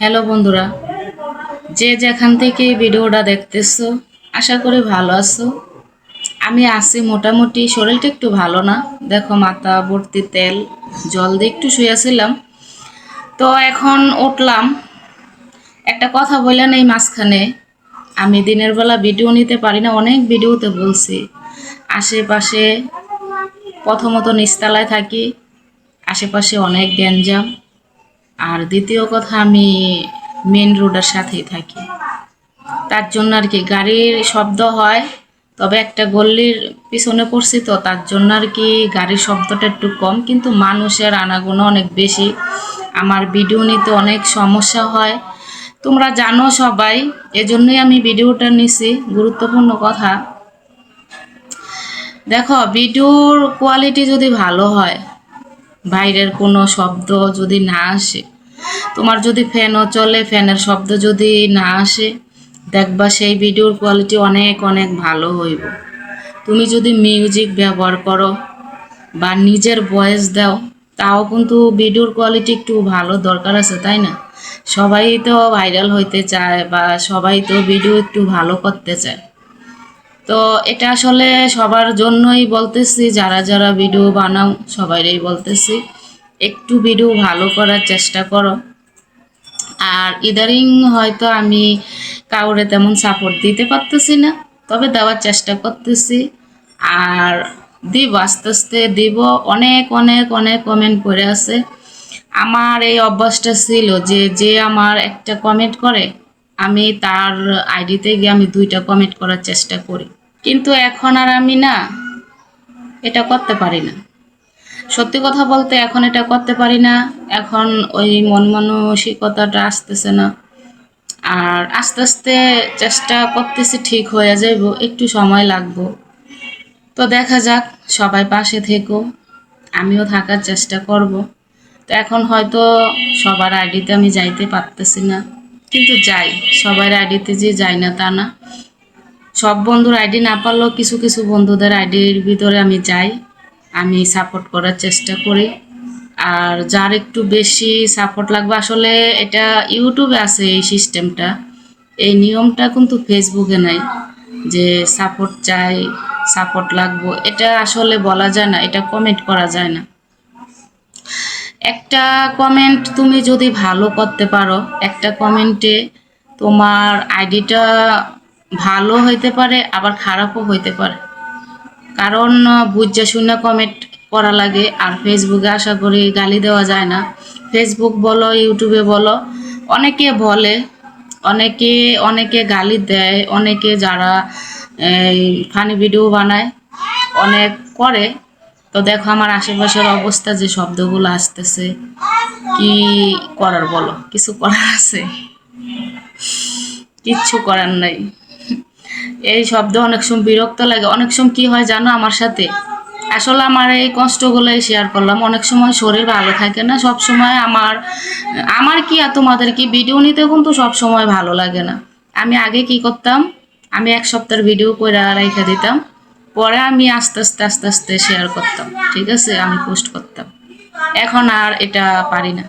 Hello বন্ধুরা, যে যেখান থেকে ভিডিওটা দেখতেছো, আশা করি ভালো আছো। আমি আছি মোটামুটি, শরীরটা একটু ভালো না। দেখো মাথা, ভর্তি তেল, জল দিয়ে একটু শুয়েছিলাম। তো এখন উঠলাম। একটা কথা বললেন এই মাঝখানে, আমি দিনের বেলা ভিডিও নিতে পারি না, অনেক ভিডিওতে বলছি। আশেপাশে প্রথমত নিচতলায় থাকি, আশেপাশে অনেক গ্যাঞ্জাম। আর দ্বিতীয় কথা, আমি মেন রোডের সাথেই থাকি। তার জন্য আর কি গাড়ির শব্দ হয়, তবে একটা গল্লির পিছনে পড়ছি তো, তার জন্য আর কি গাড়ির শব্দটা একটু কম, কিন্তু মানুষের আনাগোনা অনেক বেশি। আমার ভিডিও নিতে অনেক সমস্যা হয়। তোমরা জানো সবাই, এজন্যই আমি ভিডিওটা নিছি, গুরুত্বপূর্ণ কথা। দেখো ভিডিওর কোয়ালিটি যদি ভালো হয় বাইরের কোনো শব্দ যদি না আসে, তোমার যদি ফ্যানও চলে, ফ্যানের শব্দ যদি না আসে, দেখবা সেই ভিডিওর কোয়ালিটি অনেক অনেক ভালো হইব। তুমি যদি মিউজিক ব্যবহার করো বা নিজের ভয়েস দাও, তাও কিন্তু ভিডিওর কোয়ালিটি একটু ভালো দরকার আছে, তাই না? সবাই তো ভাইরাল হইতে চায় বা সবাই তো ভিডিও একটু ভালো করতে চায়। তো এটা আসলে সবার জন্যই বলতেছি, যারা যারা ভিডিও বানাও সবাইরাই বলতেছি। একটু ভিডিও ভালো করার চেষ্টা করো। আর ইদারিং হয়তো আমি কাউরে তেমন সাপোর্ট দিতে পারতেছি না, তবে দেওয়ার চেষ্টা করতেছি। আর দিব, আস্তে আস্তে দিব। অনেক অনেক অনেক কমেন্ট করে আছে। আমার এই অভ্যাসটা ছিল যে যে আমার একটা কমেন্ট করে আমি তার আইডিতে গিয়ে আমি দুইটা কমেন্ট করার চেষ্টা করি। কিন্তু এখন আর আমি না এটা করতে পারি না। সত্যি কথা বলতে এখন এটা করতে পারি না। এখন ওই মন মানসিকতাটা আসতেছে না। আর আস্তে আস্তে চেষ্টা করতেছি ঠিক হয়ে যাইব, একটু সময় লাগবো। তো দেখা যাক, সবাই পাশে থেকো, আমিও থাকার চেষ্টা করব। তো এখন হয়তো সবার আইডিতে আমি যাইতে পারতেছি না। কিন্তু যাই, সবার আইডিতে যে যাই না তা না। সব বন্ধুর আইডি না পারলেও কিছু কিছু বন্ধুদের আইডির ভিতরে আমি যাই, আমি সাপোর্ট করার চেষ্টা করি। আর যার একটু বেশি সাপোর্ট লাগবে, আসলে এটা ইউটিউবে আছে এই সিস্টেমটা এই নিয়মটা কিন্তু ফেসবুকে নাই যে সাপোর্ট চাই সাপোর্ট লাগবো। এটা আসলে বলা যায় না, এটা কমেন্ট করা যায় না। একটা কমেন্ট তুমি যদি ভালো করতে পারো, একটা কমেন্টে তোমার আইডিটা ভালো হইতে পারে, আবার খারাপও হইতে পারে। কারণ, বুঝা শুনে কমেন্ট করা লাগে, আর ফেসবুকে আশা করি গালি দেওয়া যায় না। ফেসবুক বলো ইউটিউবে বলো, অনেকে বলে, অনেকে অনেকে গালি দেয়, অনেকে যারা ফানি ভিডিও বানায়, অনেক করে। তো দেখো আমার আশেপাশের অবস্থা যে শব্দগুলো আসতেছে, কি করার বলো? কিছু করার আছে? কিচ্ছু করার নাই। এই শব্দ অনেক সময় বিরক্ত লাগে। অনেক সময় কি হয় জানো আমার সাথে? আসলে আমার এই কষ্টগুলোই শেয়ার করলাম। অনেক সময় শরীর ভালো থাকে না, সব সময় আমার আমার কি আর তোমাদের কি? ভিডিও নিতে কিন্তু সব সময় ভালো লাগে না। আমি আগে কি করতাম? আমি এক সপ্তাহের ভিডিও করে রেখে দিতাম। পরে আমি আস্তে আস্তে আস্তে আস্তে শেয়ার করতাম, ঠিক আছে? আমি পোস্ট করতাম। এখন আর এটা পারি না।